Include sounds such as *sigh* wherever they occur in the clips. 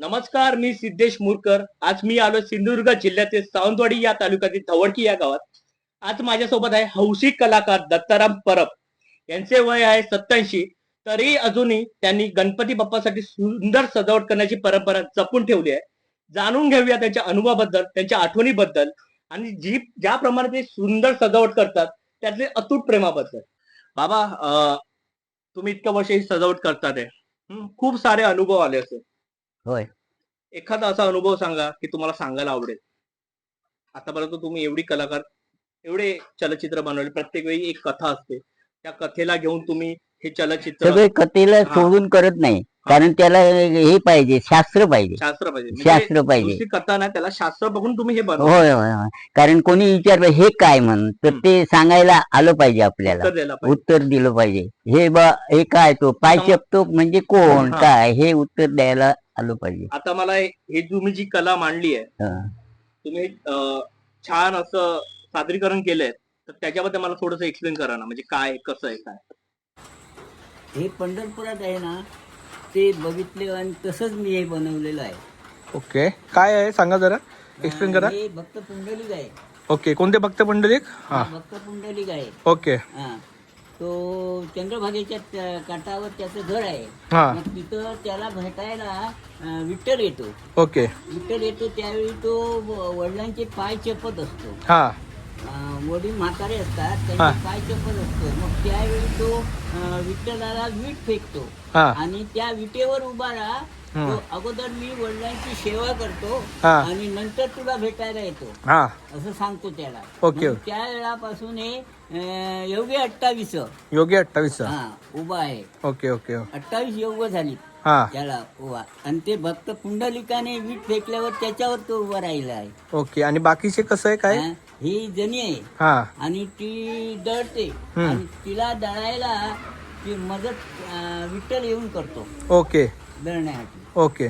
नमस्कार मी सिद्धेश मुरकर. आज मी आलो सिंधुदुर्ग जिल्ह्यातील सावंतवाडी या तालुक्यातील धवडकी या गावात. आज माझ्यासोबत आहे हौशी कलाकार दत्ताराम परब. यांचे वय आहे सत्याऐंशी तरी अजूनही त्यांनी गणपती बाप्पासाठी सुंदर सजावट करण्याची परंपरा जपून ठेवली आहे. जाणून घेऊया त्यांच्या अनुभवाबद्दल त्यांच्या आठवणीबद्दल आणि जी ज्याप्रमाणे ते सुंदर सजावट करतात त्यातले अतूट प्रेमाबद्दल. बाबा तुम्ही इतक्या वर्ष ही सजावट करतात. आहे खूप सारे अनुभव आले असेल. होय. एखादा असा अनुभव सांगा की तुम्हाला सांगायला आवडेल. आतापर्यंत तुम्ही एवढी कलाकार एवढे चलचित्र बनवले प्रत्येक वेळी एक कथा असते. त्या कथेला घेऊन तुम्ही हे चलचित्र सगळे कथेला हा. सोडून करत नाही. कारण त्याला हे पाहिजे शास्त्र पाहिजे. शास्त्र पाहिजे. म्हणजे शास्त्र पाहिजे. नुसती कथा नाही त्याला शास्त्र बघून तुम्ही हे बनवा. होय होय होय. कारण कोणी विचारलं हे काय म्हणून तर. ते सांगायला आलं पाहिजे आपल्याला. उत्तर द्यायला पाहिजे. उत्तर दिलं पाहिजे. हे बा हे काय तो? पाय चपतो म्हणजे कोण? हा. काय? हे उत्तर द्यायला आलं पाहिजे. आता मला हे हे तुम्ही जी कला मांडली आहे हा. तुम्ही अं, छान असं सादरीकरण केलंय तर त्याच्याबद्दल मला थोडस एक्सप्लेन करा ना. म्हणजे काय कसं आहे काय? हे पंढरपुरात आहे ना ते बघितले आणि तसंच मी हे बनवलेलं आहे. ओके. काय आहे? सांगा जरा. एक्सप्लेन करा. हे भक्त पुंडलिक आहे. ओके. कोणते भक्त पंडलिक? हा भक्त पुंडलिक आहे. ओके. हा. तो चंद्रभागेच्या त्या काठावर त्याचं घर आहे. हा. मग तिथं त्याला भेटायला अं, विठ्ठल येतो. ओके. विठ्ठल येतो त्यावेळी तो व- वडिलांचे पाय चपत असतो. हा. वडील म्हातारे असतात हा. त्यांचे पाय चपत असतो? मग त्यावेळी तो अं, विठ्ठलाला वीट फेकतो. हा. आणि त्या विटेवर उभा राहा. हम्म. तो अगोदर मी वडिलांची सेवा करतो हा. आणि नंतर तुला भेटायला येतो. हा. असं सांगतो त्याला. ओके. मग त्या वेळापासून हे अं, योगी अठ्ठावीस. योगी अठ्ठावीस. हा उभा आहे. Okay okay. अठ्ठावीस योग झाली. हा. त्याला उभा. आणि ते भक्त पुंडलिकाने वीट फेकल्यावर त्याच्यावर तो उभा राहिला आहे. ओके आणि बाकीचे कसं आहे काय? हा, ही जणी आहे. हा. आणि ती दळते. हम्म. आणि तिला दळायला ती मदत अं, विठ्ठल येऊन करतो. ओके. दळण्यासाठी. ओके.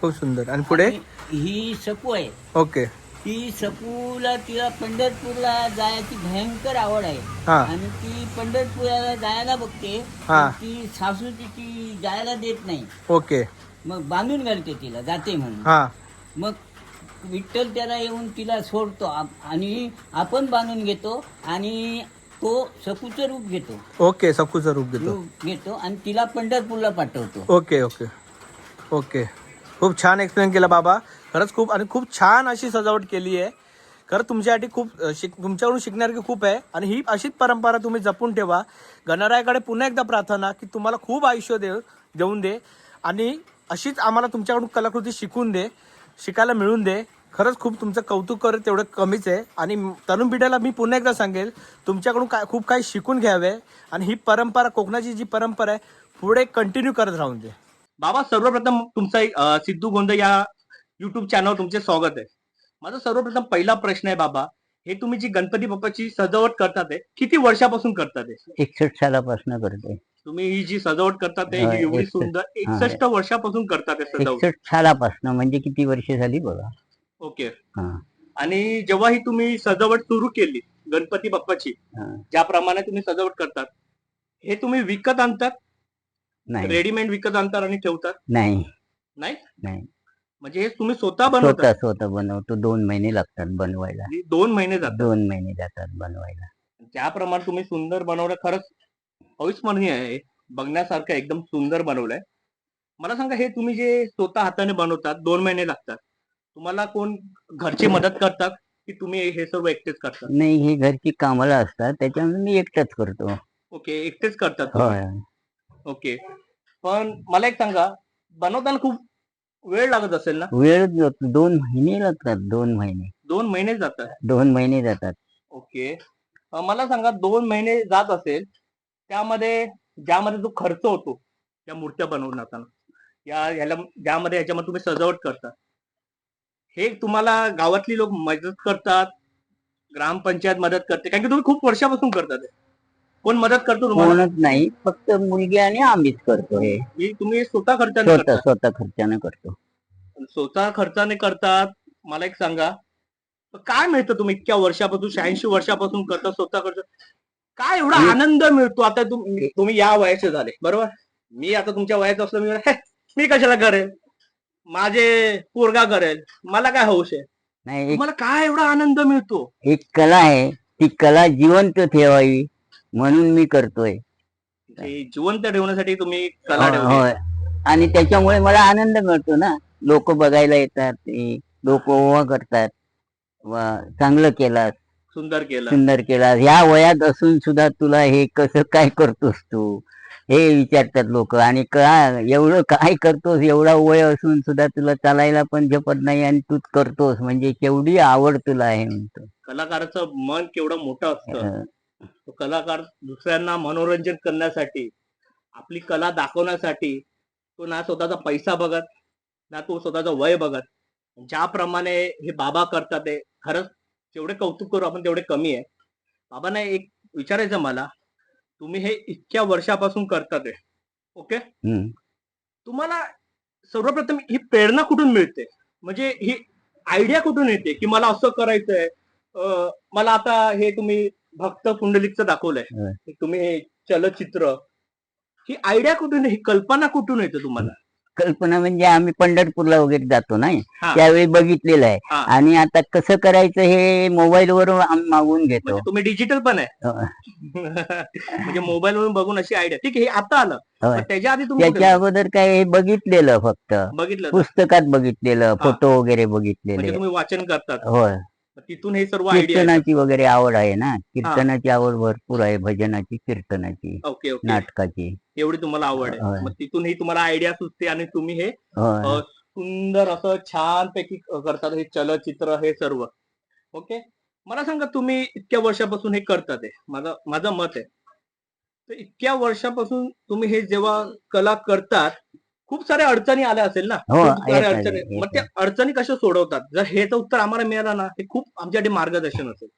खूप सुंदर. आणि पुढे? आणि ही सपू आहे. ओके. ती सपूला तिला पंढरपूरला जायची भयंकर आवड आहे. हा. आणि ती पंढरपुराला जायला बघते हा. पण ती सासू तिची जायला देत नाही. ओके. मग बांधून घालते तिला जाते म्हणून. हा. मग विठ्ठल त्याला येऊन तिला सोडतो. आप- आणि आपण बांधून घेतो आणि तो सकूचं रूप घेतो. ओके सकूचं रूप घेतो. रूप घेतो आणि तिला पंढरपूरला पाठवतो. Okay okay. ओके. खूप छान एक्सप्लेन केलं बाबा. खरंच खूप आणि खूप छान अशी सजावट केली आहे. खरं तुमच्यासाठी खूप शिक तुमच्याकडून शिकण्यासारखी खूप आहे. आणि ही अशीच परंपरा तुम्ही जपून ठेवा. गणरायाकडे पुन्हा एकदा प्रार्थना की तुम्हाला खूप आयुष्य देव देऊन दे. आणि अशीच आम्हाला तुमच्याकडून कलाकृती शिकून दे शिकायला मिळून दे. खरंच खूप तुमचं कौतुक करत तेवढं कमीच आहे. आणि तरुण पिढीला मी पुन्हा एकदा सांगेल तुमच्याकडून काय खूप काही शिकून घ्यावे. आणि ही परंपरा कोकणाची जी परंपरा आहे पुढे कंटिन्यू करत राहून दे. बाबा सर्वप्रथम तुमचा एक, सिद्धू गोंद या युट्यूब चॅनलवर तुमचे स्वागत आहे. माझा सर्वप्रथम पहिला प्रश्न आहे बाबा हे तुम्ही जी गणपती बाप्पाची सजावट करतात किती वर्षापासून करतात एकसष्ट सालापासून करते तुम्ही ही जी सजावट करतात हा, एवढी. सुंदर एकसष्ट वर्षापासून करतात सजावट. सालापासून म्हणजे किती वर्ष झाली बघा. ओके. आणि जेव्हा ही तुम्ही सजावट सुरू केली गणपती बाप्पाची. ज्याप्रमाणे तुम्ही सजावट करतात हे तुम्ही विकत आणतात? नाही. रेडीमेड विकत आणतात आणि ठेवतात? नाही? नाही. म्हणजे हे तुम्ही स्वतः बनवतात स्वतः स्वतः बनवतो. दोन महिने लागतात बनवायला. आणि दोन महिने जातात? दोन महिने जातात बनवायला. ज्याप्रमाणे तुम्ही सुंदर बनवलं खरंच अविस्मरणीय आहे बघण्यासारखं एकदम सुंदर बनवलंय. मला सांगा हे तुम्ही जे स्वतः हाताने बनवतात दोन महिने लागतात. तुम्हाला कोण घरची मदत करतात की तुम्ही हे सर्व एकटेच करतात? नाही हे घरची कामाला असतात. त्याच्यामुळे मी एकटाच करतो. ओके एकटेच करतात? होय. ओके. पण मला एक सांगा बनवताना खूप वेळ लागत असेल ना? वेळ जातो दोन महिने लागतात दोन महिने. दोन महिने जातात? दोन महिने जातात. ओके. अं, मला सांगा दोन महिने जात असेल त्यामध्ये ज्यामध्ये जो खर्च होतो त्या मूर्त्या बनवताना या ह्याला ज्यामध्ये ह्याच्यामध्ये तुम्ही सजावट करता हे तुम्हाला गावातली लोक मदत करतात ग्रामपंचायत मदत करते कारण की तुम्ही खूप वर्षापासून करतात हे. कोण मदत करतो तुम्हाला? कोणच नाही फक्त मुलगी आणि आम्हीच करतो हे. ही तुम्ही स्वतः खर्चाने स्वतः करता? स्वतः खर्चाने करतो. स्वतः खर्चाने करतात. मला एक सांगा. काय मिळतं तुम्ही इतक्या वर्षापासून शहाऐंशी वर्षापासून करता स्वतः खर्च काय एवढा आनंद मिळतो? आता तुम- तुम्ही या वयाचे झाले बरोबर? मी आता तुमच्या वयाचं असलं मी म्हणेन, "हे, मी कशाला करेल? माझे पोरगा करेल. मला काय हौस आहे? नाही एक तुम्हाला काय एवढा आनंद मिळतो? एक कला आहे. ती कला जिवंत ठेवावी म्हणून मी करतोय. हे जिवंत ठेवण्यासाठी तुम्ही कला होय, ठेवली. होय. आणि त्याच्यामुळे मला आनंद मिळतो ना. लोक बघायला येतात लोक ओवा करतात वा चांगलं केलास. सुंदर केलं सुंदर केलास. ह्या वयात असून सुद्धा तुला हे कसं काय करतोस तू? हे विचारतात लोक. आणि का एवढं काय करतोस? एवढा वय असून सुद्धा तुला चालायला पण झपत नाही आणि तूच करतोस. म्हणजे केवढी आवड तुला आहे म्हणतो. कलाकाराचं मन केवढं मोठं असतं. अं, तो कलाकार दुसऱ्यांना मनोरंजन करण्यासाठी आपली कला दाखवण्यासाठी तो ना स्वतःचा पैसा बघत ना तो स्वतःचं वय बघत. ज्याप्रमाणे हे बाबा करतात ते खरंच जेवढे कौतुक करू आपण तेवढे कमी आहे. बाबांना एक विचारायचं मला तुम्ही हे इतक्या वर्षापासून करतात ओके. तुम्हाला सर्वप्रथम ही प्रेरणा कुठून मिळते? म्हणजे ही आयडिया कुठून येते की मला असं करायचंय? मला आता हे तुम्ही भक्त पुंडलिकचं दाखवलंय. तुम्ही चलचित्र ही आयडिया कुठून ही कल्पना कुठून येते तुम्हाला? कल्पना म्हणजे आम्ही पंढरपूरला वगैरे जातो नाही? हा. त्यावेळी बघितलेलं आहे. हा. आणि आता कसं करायचं हे मोबाईल वरून आम्ही मागून घेतो. म्हणजे तुम्ही डिजिटल पण आहे. होय. म्हणजे मोबाईल वरून बघून अशी आयडिया ठीक आहे हे आता आलं. होय. पण त्याच्या आधी तुम्ही कुठे त्याच्या अगोदर काय हे बघितलेलं फक्त. बघितलं? पुस्तकात बघितलेलं फोटो वगैरे बघितलेले. म्हणजे तुम्ही वाचन करतात. होय. तिथून हे सर्व आयडिया कीर्तनाची वगैरे आवड आहे ना? कीर्तनाची आवड भरपूर आहे भजनाची कीर्तनाची ओके ओके. नाटकाची. एवढी तुम्हाला आवड होय. आहे मग तिथून ही तुम्हाला आयडिया सुचते आणि तुम्ही हे होय. अ, सुंदर असं छान पैकी करतात हे चलचित्र हे सर्व. ओके? मला सांगा तुम्ही इतक्या वर्षापासून हे करतात आहे माझं माझं मत आहे. तर इतक्या वर्षापासून तुम्ही हे जेव्हा कला करतात खूप साऱ्या अडचणी आल्या असेल ना हो, खूप साऱ्या येतात, अडचणी. मग त्या अडचणी कशा सोडवतात जर हे तर उत्तर आम्हाला मिळालं ना हे खूप आमच्यासाठी मार्गदर्शन असेल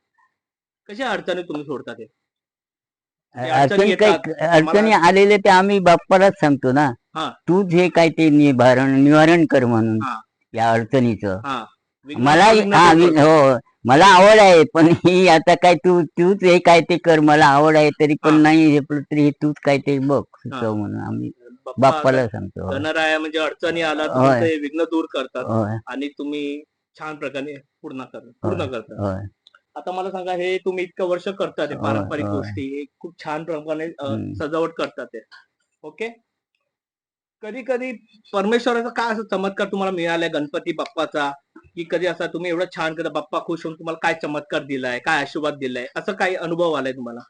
कशा अडचणी तुम्ही सोडतात हे ते अडचणी अडचणी येतात. काही अडचणी आलेले ते आम्ही बाप्पालाच सांगतो ना हा. तूच हे काय ते निवारण निवारण कर म्हणून हा. या अडचणीचं हा विघ्न- मला विघ्न हा दूर मी- हो मला आवड आहे पण ही आता काय तू तूच हे काय ते कर मला आवड आहे तरी पण हा. नाही हे पण तरी हे तूच काय ते बघ सुचव म्हणून आम्ही बाप्पाला सांगतो होय. गणराया म्हणजे अडचणी आला तर. तुमचे विघ्न दूर करतात आणि तुम्ही छान प्रकारे पूर्ण कर पूर्ण करता. आता मला सांगा हे तुम्ही इतकं वर्ष करतात हे पारंपरिक. गोष्टी हे खूप छान हम्म. सजावट करतात ते. ओके? कधी कधी परमेश्वराचा काय असं चमत्कार तुम्हाला मिळालाय गणपती बाप्पाचा? की कधी असा तुम्ही एवढं छान करता बाप्पा खुश होऊन तुम्हाला काय चमत्कार दिलाय काय आशीर्वाद दिलाय? असं काही अनुभव आलाय तुम्हाला?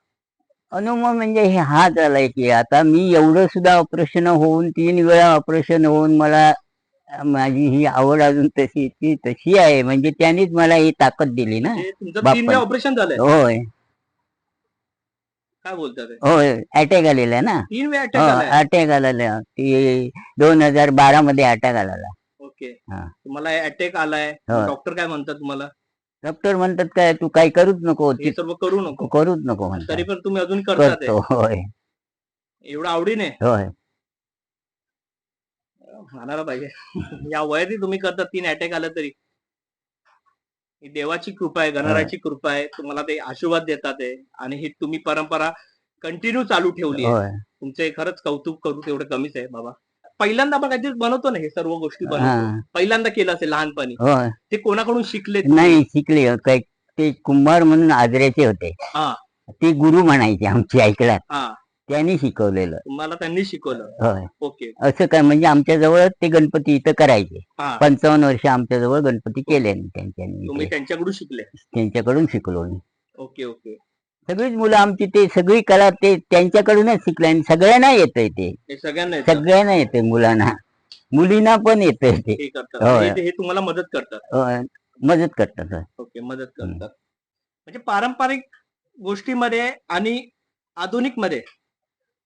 अनुभव म्हणजे हे हा झालाय की आता मी एवढं सुद्धा ऑपरेशन होऊन तीन वेळा ऑपरेशन होऊन मला माझी ही आवड अजून तशी ती तशी आहे. म्हणजे त्यांनीच मला ही ताकद दिली ना. हे बाप्पा. ऑपरेशन झालंय? होय. काय बोलतात हे? होय अटॅक आलेला ना. तीन वेळा हो अटॅक आलाय? अटॅक आलेला. ती दोन हजार बारा मध्ये अटॅक आलेला. ओके. हा. तुम्हाला अटॅक आलाय. हो. डॉक्टर काय म्हणतात तुम्हाला? डॉक्टर म्हणतात काय तू काही करूच नको हे सर्व करू नको. करूच नको तरी पण तुम्ही अजून करतात हे. करतो होय. एवढं आवडीने? होय. म्हणायला पाहिजे. या वयातही तुम्ही करता तीन अटॅक आलं तरी. ही देवाची कृपा आहे गणराची कृपा आहे तुम्हाला ते आशीर्वाद देतात आहे आणि ही तुम्ही परंपरा कंटिन्यू चालू ठेवली आहे. होय. तुमचे खरंच कौतुक करू तेवढं कमीच आहे बाबा. पहिल्यांदा आपण काहीतरी बनवतो ना हे सर्व गोष्टी बनवतो. हा. पहिल्यांदा केलं असेल लहानपणी. ते कोणाकडून शिकले नाही शिकले. काय ते कुंभार म्हणून आजऱ्याचे होते. हा. ते गुरु म्हणायचे आमचे ऐकलात हा. त्यांनी शिकवलेलं. तुम्हाला त्यांनी शिकवलं. होय. ओके. असं काय म्हणजे आमच्या जवळ ते गणपती इथं करायचे. हा. पंचावन्न वर्ष आमच्या जवळ गणपती केले त्यांच्यानी तुम्ही. त्यांच्याकडून शिकले. त्यांच्याकडून शिकलो मी. Okay okay. सगळीच मुलं आमची ते सगळी कला ते त्यांच्याकडूनच शिकले आणि सगळ्यांना येतंय ते. हे सगळ्यांना येतं. सगळ्यांना येते मुलांना. मुलींना पण येतंय ते. हे करतात. होय. हे- हे तुम्हाला मदत करतात. मदत करतात. ओके मदत करतात. म्हणजे पारंपरिक गोष्टीमध्ये आणि आधुनिकमध्ये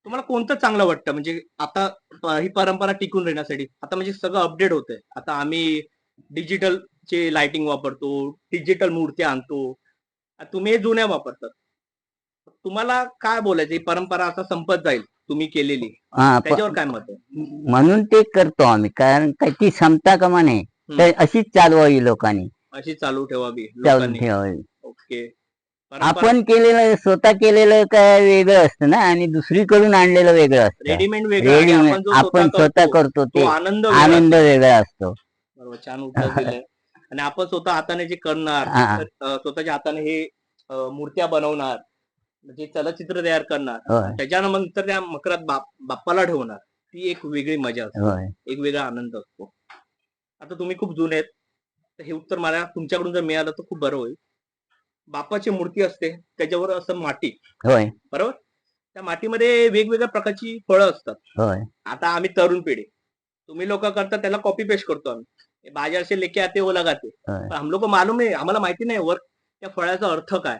तुम्हाला कोणतं चांगलं वाटतं? म्हणजे आता प- ही परंपरा टिकून राहण्यासाठी आता म्हणजे सगळं अपडेट होतंय. आता आम्ही डिजिटल चे लाइटिंग वापरतो डिजिटल मूर्त्या आणतो. तुम्ही हे जुन्या वापरतात. तुम्हाला काय बोलायचं? ही परंपरा आता संपत जाईल तुम्ही केलेली. हा प- त्याच्यावर काय मत आहे? म्हणून ते करतो आम्ही कारण काय ती क्षमता कमा नाही तर अशीच चालवावी लोकांनी. अशी चालू ठेवावी चालून लोकांनी. ठेवावी. ओके. परंपरा आपण केलेलं स्वतः केलेलं काय वेगळं असतं ना आणि दुसरीकडून आणलेलं वेगळं असतं. रेडीमेड वेगळं रेडीमेड आपण जो आपण स्वतः करतो तो. ते आनंद वेगळा आनंद वेगळा असतो. बरोबर छान उत्तर दिलंय. आणि आपण स्वतः हाताने जे करणार हा. अं, स्वतःच्या हाताने हे अं, मूर्त्या बनवणार म्हणजे चलचित्र तयार करणार. होय. त्याच्यानं मग तर त्या मकरात बाप बाप्पाला ठेवणार. ती एक वेगळी मजा असते. होय. एक वेगळा आनंद असतो. आता तुम्ही खूप जुने आहेत. तर हे उत्तर मला तुमच्याकडून जर मिळालं तर खूप बरं होईल. बाप्पाची मूर्ती असते. त्याच्यावर असं माती होय. बरोबर? त्या मातीमध्ये वेगवेगळ्या प्रकारची फळं असतात. होय. आता आम्ही तरुण पिढी. तुम्ही लोक करतात त्याला कॉपी पेस्ट करतो आम्ही. ये बाजार से लेके आते वो लगाते होय. पण हम लोग को मालूम आहे आम्हाला माहिती नाही वर त्या फळाचा अर्थ काय?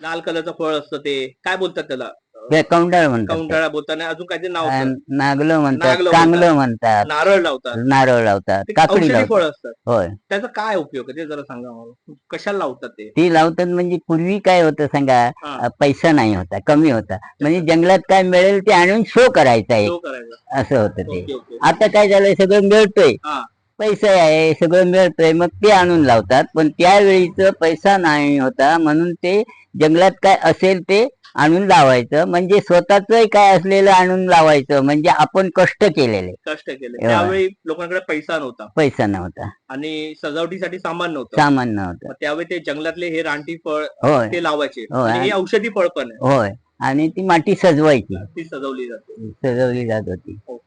लाल कलरचं फळ असतं ते. काय बोलतात त्याला? ते कौंडाळ म्हणतात काउंटाळा बोलतात आणि अजून काहीतरी नाव असतं. नागलं म्हणतात नागलं चांगलं म्हणतात. नारळ लावतात. नारळ लावतात. ते काकडी औषधी लावतात. फळ असतात. होय. त्याचा काय उपयोग आहे ते जरा सांगा मला. कशाला लावतात ते? ती लावतात म्हणजे पूर्वी काय होतं सांगा हा. अ, पैसा नाही होता कमी होता. म्हणजे जंगलात काय मिळेल ते आणून शो करायचा आहे करायचा. असं होतं ते. Okay okay. आता काय झालंय सगळं मिळतोय. हा. पैसा आहे सगळं मिळतोय. मग ते आणून लावतात. पण त्यावेळीच पैसा नाही होता. म्हणून ते जंगलात काय असेल ते आणून लावायचं. म्हणजे स्वतःच काय असलेलं आणून लावायचं. म्हणजे आपण कष्ट केलेले. कष्ट केले. त्यावेळी लोकांकडे पैसा नव्हता. पैसा नव्हता. आणि सजावटीसाठी सामान नव्हतं. सामान नव्हतं. मग त्यावेळी ते जंगलातले हे रानटी फळ होय. ते लावायचे. आणि हे औषधी फळ पण आहे. होय. आणि ती माती सजवायची. ती सजवली जाते. सजवली जात होती. ओके खूप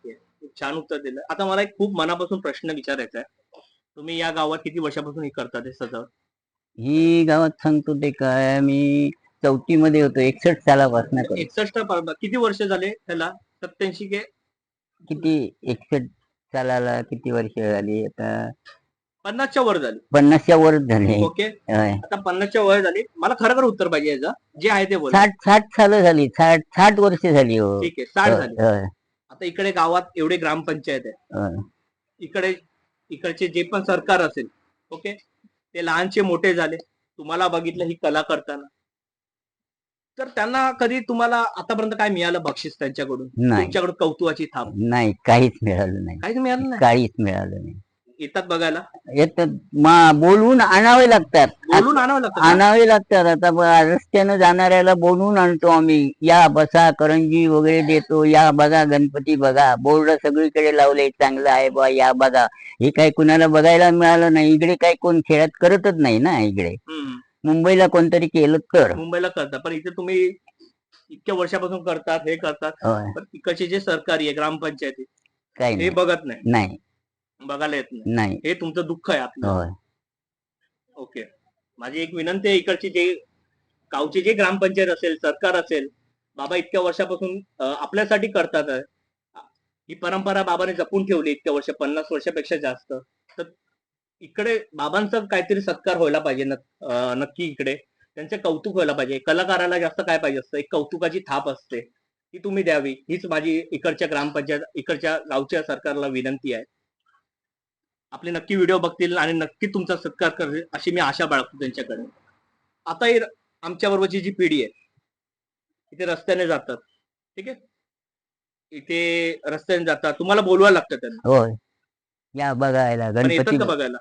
छान उत्तर दिलं. आता मला एक खूप मनापासून प्रश्न विचारायचा आहे. तुम्ही या गावात किती वर्षापासून हे करता ते सजावट ही गावात सांगतो ते काय मी चौथी मध्ये होतो एकसष्ट सालापासून करतो. एकसष्ट किती वर्ष झाले त्याला सत्याऐंशी के? किती एकसष्ट सालाला किती वर्ष झाली आता? पन्नासच्या वर झाली. पन्नासच्या वरच झाले. ओके. होय. आता पन्नासच्या वर झाली. मला खरं उत्तर पाहिजे याचं. जे आहे ते बोल. साठ साठ साल झाली. साठ साठ वर्ष झाली हो. ठीक आहे. साठ झाली. होय, आता इकडे गावात एवढे ग्रामपंचायत आहे. इकडे इकडचे जे पण सरकार असेल ओके? ते लहानचे मोठे झाले. तुम्हाला बघितलं ही कला करताना. तर त्यांना कधी तुम्हाला आतापर्यंत काय मिळालं बक्षीस त्यांच्याकडून? नाही. तुमच्याकडून कौतुकाची थाप. नाही काहीच मिळालं नाही. काहीच मिळालं नाही? काहीच मिळालं नाही. येतात बघायला? येतात. मा- बोलवून आणावे लागतात. बोलून आणावं लागतं का? आणावे लागतात. आता ब- रस्त्यानं जाणाऱ्याला बोलवून आणतो आम्ही. या बसा करंजी वगैरे देतो. या बघा गणपती बघा. बोर्ड सगळीकडे लावले. चांगलं आहे बा या बघा. हे काय कुणाला बघायला मिळालं नाही. इकडे काय कोण खेळात करतच नाही ना इकडे. हम्म. मुंबईला कोणतरी केलं तर. मुंबईला करतात. पण इथे तुम्ही इतक्या वर्षापासून करतात हे करतात. होय. पण इकडचे जे सरकारी आहे ग्रामपंचायती काही हे नाही. बघत नाही. नाही. बघायला येत नाही. हे तुमचं दुःख आहे आपलं. होय. ओके. माझी एक विनंती आहे इकडची जे गावचे जे ग्रामपंचायत असेल सरकार असेल बाबा इतक्या वर्षापासून अं, आपल्यासाठी करतात. आहे. ही परंपरा बाबाने जपून ठेवली इतक्या वर्ष पन्नास वर्षापेक्षा जास्त. तर इकडे बाबांचा काहीतरी सत्कार व्हायला पाहिजे नक- अं, नक्की इकडे. त्यांचे कौतुक व्हायला पाहिजे. कलाकाराला जास्त काय पाहिजे असतं? एक कौतुकाची थाप असते. ती तुम्ही द्यावी. हीच माझी इकडच्या ग्रामपंचायत इकडच्या गावच्या सरकारला विनंती आहे. आपले नक्की व्हिडिओ बघतील आणि नक्की तुमचा सत्कार करेल अशी मी आशा बाळगतो त्यांच्याकडे. आता ही आमच्या बरोबरची जी पिढी आहे इथे रस्त्याने जातात. ठीक आहे? इथे रस्त्याने जातात. तुम्हाला बोलवायला लागतं त्यांना. होय. या बघायला पण येतात गणपती का बघायला?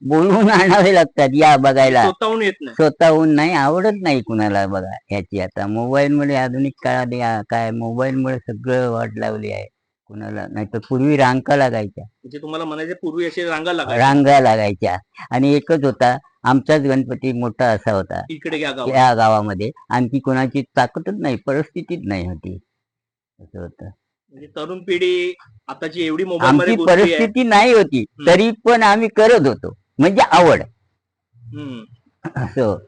बोलवून आणावे लागतात या बघायला. स्वतःहून येत नाही. स्वतःहून नाही आवडत नाही कुणाला बघा ह्याची. आता मोबाईल मुळे आधुनिक काळात या काय मोबाईल मुळे सगळं वाट लावली आहे. कुणाला नाही तर पूर्वी रांका लागायच्या. म्हणजे तुम्हाला म्हणायचे पूर्वी असे रांगा लागायच्या. रांगा लागायच्या. आणि एकच होता आमचाच गणपती मोठा असा होता. इकडे गावात या गावामध्ये. आणखी कोणाची ताकदच नाही परिस्थितीच नाही होती. असं होतं. म्हणजे तरुण पिढी आताची एवढी मोबाईल मध्ये आमची आहे परिस्थिती नाही होती. तरी पण आम्ही करत होतो. म्हणजे आवड. हम्म. असं.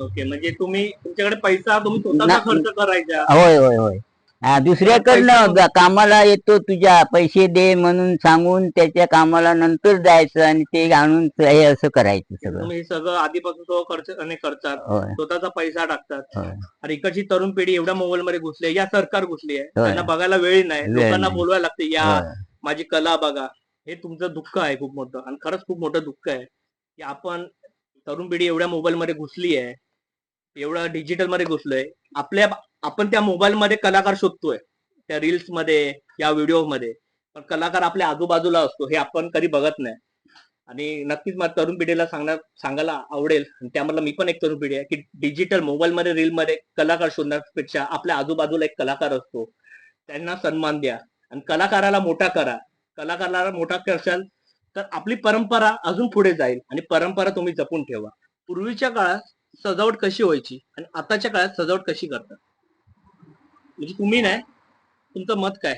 ओके म्हणजे तुम्ही तुमच्याकडे पैसा तुम्ही स्वतःचा ना- खर्च करायचा. होय होय होय. हा, दुसऱ्याकडनं कामाला येतो तुझ्या पैसे दे म्हणून सांगून त्याच्या कामाला नंतर जायचं आणि ते आणून हे असं करायचं सगळं. हे सगळं आधीपासून तो खर्च आणि करतात. होय. स्वतःचा पैसा टाकतात. होय. आणि इकडची तरुण पिढी एवढ्या मोबाईल मध्ये घुसली या सरकार घुसली आहे. होय. त्यांना बघायला वेळ नाही. वेळ लोकांना नाही. बोलवायला लागते या होय. माझी कला बघा. हे तुमचं दुःख आहे खूप मोठं. आणि खरंच खूप मोठं दुःख आहे की आपण तरुण पिढी एवढ्या मोबाईल मध्ये घुसली आहे. एवढं डिजिटलमध्ये घुसलोय. आपल्या आपण त्या मोबाईल मध्ये कलाकार शोधतोय. त्या रील्समध्ये या व्हिडिओमध्ये. पण कलाकार आपल्या आजूबाजूला असतो हे आपण कधी बघत नाही. आणि नक्कीच मला तरुण पिढीला सांगणार सांगायला आवडेल. आणि त्यामधला मी पण एक तरुण पिढी आहे की डिजिटल मोबाईलमध्ये रीलमध्ये कलाकार शोधण्यापेक्षा आपल्या आजूबाजूला एक कलाकार असतो. त्यांना सन्मान द्या. आणि कलाकाराला मोठा करा. कलाकाराला मोठा करशाल तर आपली परंपरा अजून पुढे जाईल. आणि परंपरा तुम्ही जपून ठेवा. पूर्वीच्या काळात सजावट कशी व्हायची? आणि आताच्या काळात सजावट कशी करतात? म्हणजे तुम्ही नाही तुमचं मत काय?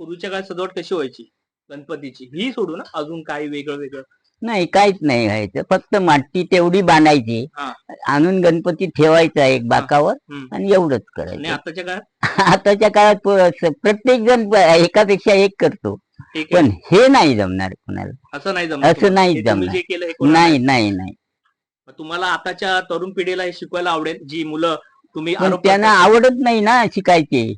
पूर्वीच्या काळात सजावट कशी व्हायची? गणपतीची. ही सोडू ना अजून काही वेगळं वेगळं. नाही काहीच नाही व्हायचं. फक्त माती तेवढी बांधायची. हा. आणून गणपती ठेवायचा एक बाकावर हम्म. आणि एवढंच आणि करायचं आताच्या काळात? *laughs* आताच्या काळात प- प्रत्येक जण प- एकापेक्षा एक करतो. ठीक पण आहे हे नाही जमणार कोणाला. असं नाही जमणार असं तुम्हाला. नाही हे तुम्ही जमणार. जे केलं हे कोणाला नाही नाही नाही. मग तुम्हाला आताच्या तरुण पिढीला हे शिकवायला आवडेल. जी मुलं तुम्ही पण आरोप त्यांना करताय, आवडत नाही ना शिकायचे.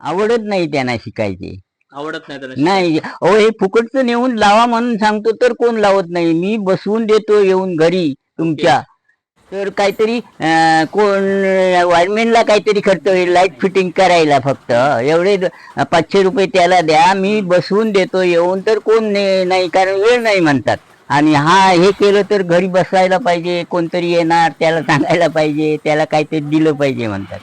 आवडत नाही त्यांना शिकायचे. आवडत नाही त्यांना नाही. अहो हे फुकटचं नेऊन लावा म्हणून सांगतो तर कोण लावत नाही. मी बसवून देतो येऊन घरी तुमच्या. तर काहीतरी अं, कोण वायरमॅनला काहीतरी खर्च होईल लाइट फिटिंग करायला फक्त. एवढे द- पाचशे रुपये त्याला द्या. मी बसवून देतो येऊन तर कोण ने- नाही कारण वेळ नाही म्हणतात. आणि हा हे केलं तर घरी बसायला पाहिजे कोणतरी येणार त्याला सांगायला पाहिजे त्याला काहीतरी दिलं पाहिजे म्हणतात.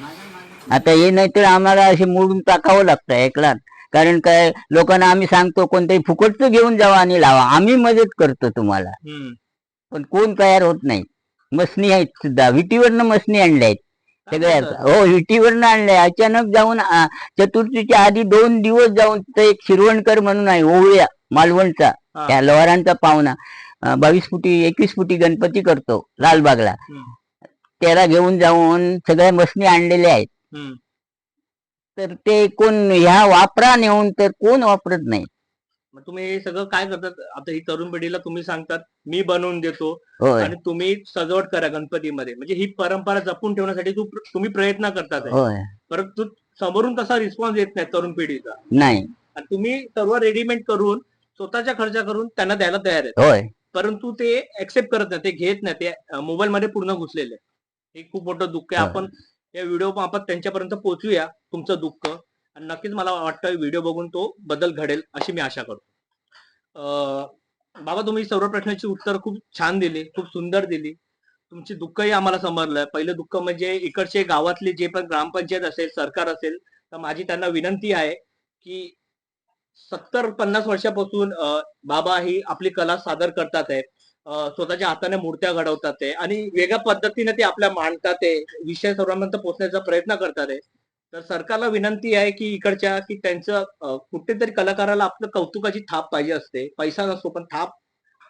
आता हे नाही तर आम्हाला असे मोडून टाकावं लागतं ऐकलात कारण काय लोकांना आम्ही सांगतो कोणतरी फुकटचं घेऊन जावा आणि लावा. आम्ही मदत करतो तुम्हाला. पण कोण तयार होत नाही. मसनी आहेत सुद्धा. विटीवरनं मसनी आणल्या आहेत. सगळ्या? हो विटीवरनं आणल्या अचानक जाऊन चतुर्थीच्या आधी दोन दिवस जाऊन एक शिरवणकर म्हणून आहे ओवळ्या मालवणचा. त्या लोहारांचा पाहुणा बावीस फुटी एकवीस फुटी गणपती करतो लालबागला. त्याला घेऊन जाऊन सगळ्या मसनी आणलेल्या आहेत. तर ते कोण ह्या वापरा नेऊन तर कोण वापरत नाही. तुम्ही हे सगळं काय करतात? आता ही तरुण पिढीला तुम्ही सांगतात मी बनवून देतो आणि तुम्ही सजावट करा गणपतीमध्ये. म्हणजे ही परंपरा जपून ठेवण्यासाठी तू तुम्ही प्रयत्न करतात. परंतु समोरून तसा रिस्पॉन्स येत नाही तरुण पिढीचा. नाही. तुम्ही सर्व रेडीमेड करून स्वतःच्या खर्च करून त्यांना द्यायला तयार आहेत. होय. परंतु ते एक्सेप्ट करत नाही ते घेत नाही ते मोबाईल मध्ये पूर्ण घुसलेले. हे खूप मोठं दुःख आहे. आपण या व्हिडिओ आपण त्यांच्यापर्यंत पोहोचूया तुमचं दुःख. आणि नक्कीच मला वाटतं व्हिडिओ बघून तो बदल घडेल अशी मी आशा करतो. अं, बाबा तुम्ही सर्व प्रश्नाची उत्तर खूप छान दिली खूप सुंदर दिली. तुमची दुःखही आम्हाला समजलंय पहिलं दुःख म्हणजे इकडचे गावातले जे पण ग्रामपंचायत असेल सरकार असेल तर माझी त्यांना विनंती आहे की सत्तर पन्नास वर्षापासून बाबा ही आपली कला सादर करतात आहे स्वतःच्या हाताने मूर्त्या घडवतात आहे आणि वेगळ्या पद्धतीने ते आपल्या मांडतात आहे विषय सर्वांपर्यंत पोहोचण्याचा प्रयत्न करतात आहे. तर सरकारला विनंती आहे की इकडच्या की त्यांचं कुठेतरी कलाकाराला आपलं कौतुकाची थाप पाहिजे असते. पैसा नसतो पण थाप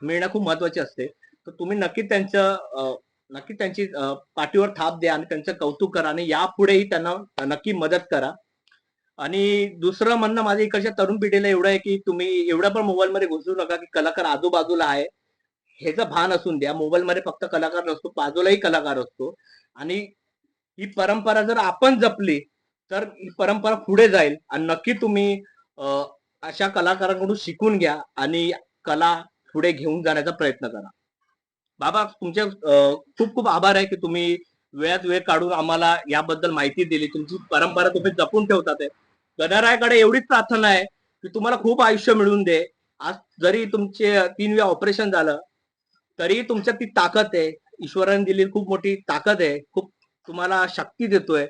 मिळणं खूप महत्त्वाचे असते. तर तुम्ही नक्की त्यांचं नक्की त्यांची पाठीवर थाप द्या आणि त्यांचं कौतुक करा आणि यापुढेही त्यांना नक्की मदत करा. आणि दुसरं म्हणणं माझ्या इकडच्या तरुण पिढीला एवढं आहे की तुम्ही एवढं पण मोबाईल मध्ये घुसू नका की कलाकार आजूबाजूला आहे. ह्याचं भान असून द्या. मोबाईल मध्ये फक्त कलाकार नसतो बाजूलाही कलाकार असतो. आणि ही परंपरा जर आपण जपली तर ही परंपरा पुढे जाईल. आणि नक्की तुम्ही अशा कलाकारांकडून शिकून घ्या आणि कला पुढे घेऊन जाण्याचा प्रयत्न करा. बाबा तुमचे खूप खूप आभार आहे की तुम्ही वेळात वेळ काढून आम्हाला याबद्दल माहिती दिली. तुमची परंपरा तुम्ही जपून ठेवतात गणरायाकडे एवढीच प्रार्थना आहे की तुम्हाला खूप आयुष्य मिळून दे. आज जरी तुमचे तीन वेळा ऑपरेशन झालं तरी तुमच्यात ती ताकद आहे. ईश्वराने दिलेली खूप मोठी ताकद आहे. खूप तुम्हाला शक्ती देतोय.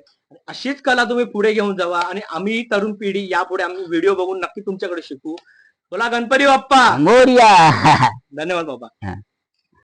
अशीच कला तुम्ही पुढे घेऊन जावा आणि आम्ही तरुण पिढी यापुढे आम्ही व्हिडिओ बघून नक्की तुमच्याकडे शिकू. बोला गणपती बाप्पा. धन्यवाद बाबा.